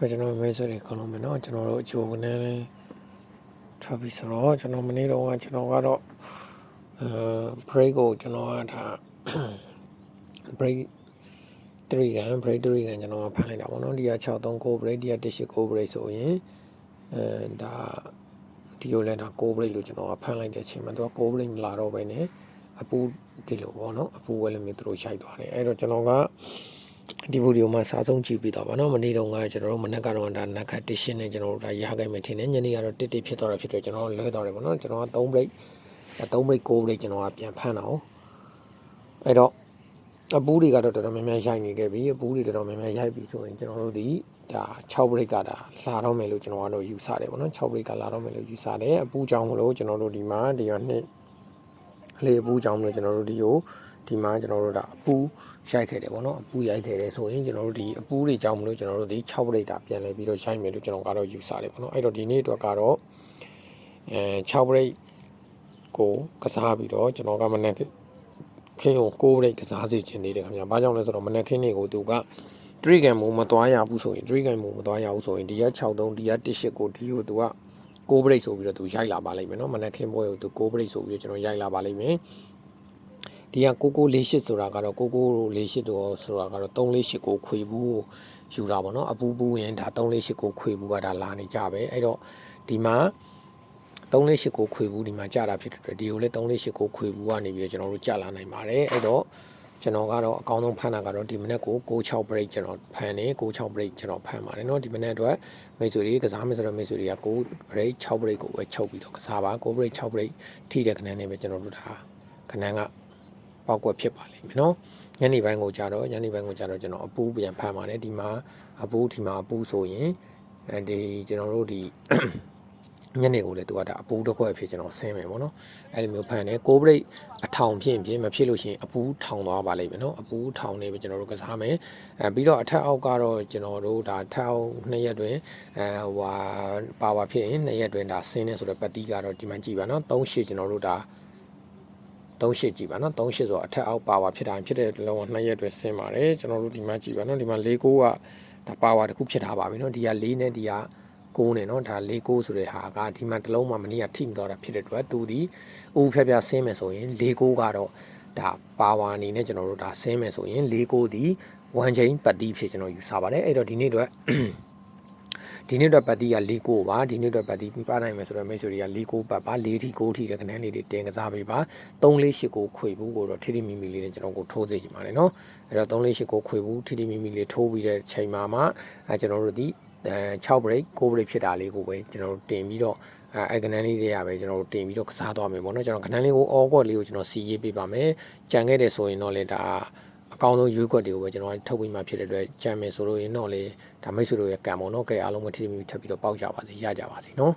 ပဲကျွန်တော်မဲဆွဲတွေခေါလုံးမယ်နော်ကျွန်တော်တို့အချိုကနေလေးထွက်ပြီးဆိုတော့ကျွန်တော်မနေ့တော့ကကျွန်တော်ကတော့အဲ break ကိုကျွန်တော်ကဒါ break 3ကန် break 3ကန်ကျွန်တော်ကဖမ်းလိုက်တာပေါ့နော်ဒီက639 break ဒီက189 break ဆိုရင်အဲဒါဒီလိုလဲဒါ9 break လို့ကျွန်တော်ကဖမ်းလိုက်တဲ့အချိန်မှာသူက9 break မလာတော့ဘဲနဲ့အပူဒီလိုပေါ့နော်အပူဝဲလည်းမျိုးသူတို့ရှိုက်သွားတယ်အဲ့တော့ကျွန်တော်က ဒီဗီဒီယိုမှာစားဆုံးကြည့်ပြီးတော့ဗောနော်မနေ့တုန်းကကျွန်တော်တို့မနက်ကတော့ဒါနက်ခတ်တစ်ရှင်းနဲ့ကျွန်တော်တို့ဒါရခိုင်မယ်ထင်တယ်ညနေကတော့တစ်တစ်ဖြစ်သွားတာဖြစ်တော့ကျွန်တော်လွဲသွားတယ်ဗောနော်ကျွန်တော်က3 break 3 break 4 break ကျွန်တော်ကပြန်ဖမ်းတာ哦အဲ့တော့အပူတွေကတော့တော်တော်များများရိုက်နေခဲ့ပြီအပူတွေတော်တော်များများရိုက်ပြီဆိုရင်ကျွန်တော်တို့ဒီဒါ6 break ကဒါလာတော့မယ်လို့ကျွန်တော်ကတော့ယူဆတယ်ဗောနော်6 break ကလာတော့မယ်လို့ယူဆတယ်အပူကြောင့်မလို့ကျွန်တော်တို့ဒီမှာဒီကနှစ်လေအပူကြောင့်မလို့ကျွန်တော်တို့ဒီကို ဒီမှာကျွန်တော်တို့ဒါအပူရိုက်ခဲ့တယ်ဗောနော်အပူရိုက်ခဲ့တယ်ဆိုရင်ကျွန်တော်တို့ဒီအပူတွေကြောင့်မလို့ကျွန်တော်တို့ဒီ6ပရိတ်တာပြန်လဲပြီးတော့ရိုက်မယ်လို့ကျွန်တော်ကတော့ယူဆတယ်ဗောနော်အဲ့တော့ဒီနေ့အတွက်ကတော့အဲ6ပရိတ်ကိုကစားပြီးတော့ကျွန်တော်ကမနေ့ခင်းကို9ပရိတ်ကစားစီခြင်းသေးတယ်ခင်ဗျာဘာကြောင့်လဲဆိုတော့မနေ့ခင်းနေကိုသူက trigger မို့မသွားရဘူးဆိုရင် trigger မို့မသွားရဘူးဆိုရင်ဒီက63ဒီက18ကိုဒီကိုသူက6 break ဆိုပြီးတော့သူရိုက်လာပါလိမ့်မယ်เนาะမနက်ခင်းပွဲကိုသူ6 break ဆိုပြီးတော့ကျွန်တော်ရိုက်လာပါလိမ့်မယ် ဒီက9948ဆိုတာကတော့9948တော့ဆိုတာကတော့348ကိုခွေဘူးကိုယူတာပေါ့เนาะအပူပူရင်ဒါ348ကိုခွေဘူးကဒါလာနေကြပဲအဲ့တော့ဒီမှာ348ကိုခွေဘူးဒီမှာကြာတာဖြစ်တဲ့အတွက်ဒီကိုလည်း348ကိုခွေဘူးကနေပြီးတော့ကျွန်တော်တို့ကြာလာနိုင်ပါတယ်အဲ့တော့ ကျွန်တော်ကတော့အကောင်းဆုံးဖမ်းတာကတော့ဒီမနေ့ကို66 break ကျွန်တော်ဖမ်းတယ်66 break ကျွန်တော်ဖမ်းပါတယ်เนาะဒီမနေ့အတွက်မိတ်ဆွေတွေကစားမယ်ဆိုတော့မိတ်ဆွေတွေက6 break 6 break ကိုပဲချုပ်ပြီးတော့ကစားပါ6 break 6 break ထိတဲ့ခဏနဲ့ပဲကျွန်တော်တို့ဒါခဏက ပေါက်ကွက်ဖြစ်ပါလိမ့်မယ်နော်ညနေပိုင်းကိုကြတော့ညနေပိုင်းကိုကြတော့ကျွန်တော်အပူပြန်ဖမ်းပါတယ်ဒီမှာအပူဒီမှာအပူဆိုရင်အဲဒီကျွန်တော်တို့ဒီညနေကိုလည်းသူကဒါအပူတစ်ခွက်အဖြစ်ကျွန်တော်ဆင်းမယ်ပေါ့နော်အဲ့လိုမျိုးဖန်တယ်ကိုဘရိတ်အထောင်ဖြင့်ဖြင့်မဖြစ်လို့ရှိရင်အပူထောင်သွားပါလိမ့်မယ်နော်အပူထောင်နေပြီကျွန်တော်တို့ကစားမယ်အဲပြီးတော့အထက်အောက်ကတော့ကျွန်တော်တို့ဒါထောင်နှစ်ရက်တွင်အဲဟိုပါဝါဖြစ်ရင်နှစ်ရက်တွင်ဒါဆင်းနေဆိုတော့ပတ်တိကတော့ဒီမှကြည့်ပါနော်3ရှစ်ကျွန်တော်တို့ဒါ 38ကြည့်ပါနော်38ဆိုတော့အထက်အောက်ပါဝါဖြစ်တာဖြစ်တဲ့လုံးဝနှစ်ရက်တွင်ဆင်းပါတယ်ကျွန်တော်တို့ဒီမှကြည့်ပါနော်ဒီမှာ၄ကိုကဒါပါဝါတစ်ခုဖြစ်ထားပါပြီနော်ဒီက၄နဲ့ဒီက6နဲ့နော်ဒါ၄6ဆိုတဲ့ဟာကဒီမှာတစ်လုံးမှမနေ့ကထိမသွားတာဖြစ်တဲ့အတွက်သူဒီဦးဖြတ်ဖြတ်ဆင်းမယ်ဆိုရင်၄6ကတော့ဒါပါဝါအနေနဲ့ကျွန်တော်တို့ဒါဆင်းမယ်ဆိုရင်၄6ဒီ1 chain ပတ်တီးဖြစ်ကျွန်တော်ယူဆပါတယ်အဲ့တော့ဒီနေ့အတွက် ဒီနေ့အတွက်ပတ်တီးက၄ကိုပါဒီနေ့အတွက်ပတ်တီးပြနိုင်မယ်ဆိုတော့မိတ်ဆွေတွေက၄ကိုပတ်ပါ၄ထီ9ထီတဲ့ခဏလေးတွေတင်ကစားပေးပါ3 4 8ကိုခွေဘူးကိုတော့ထီထီမီမီလေးနဲ့ကျွန်တော်ကိုထိုးစေချင်ပါတယ်နော်အဲ့တော့3 4 8ကိုခွေဘူးထီထီမီမီလေးထိုးပြီးတဲ့ချိန်မှာမှအဲကျွန်တော်တို့ဒီအဲ6 break 9 break ဖြစ်တာလေးကိုပဲကျွန်တော်တို့တင်ပြီးတော့အဲအဲကနန်းလေးတွေကပဲကျွန်တော်တို့တင်ပြီးတော့ကစားသွားမယ်ပေါ့နော်ကျွန်တော်ကနန်းလေးကိုအော်ကော့လေးကိုကျွန်တော်စီရေးပေးပါမယ်ကြံခဲ့တယ်ဆိုရင်တော့လေဒါ အကောင်းဆုံးရွေးကွက်တွေကိုပဲကျွန်တော်ထုတ်ပြီးမှဖြစ်တဲ့အတွက်ကြံမယ်ဆိုလို့ရင်တော့လေဒါမိတ်ဆွေတို့ရဲ့ကံပေါ့နော်ကဲအားလုံးမထီထီမီထပ်ပြီးတော့ပေါက်ကြပါစေရကြပါစေနော်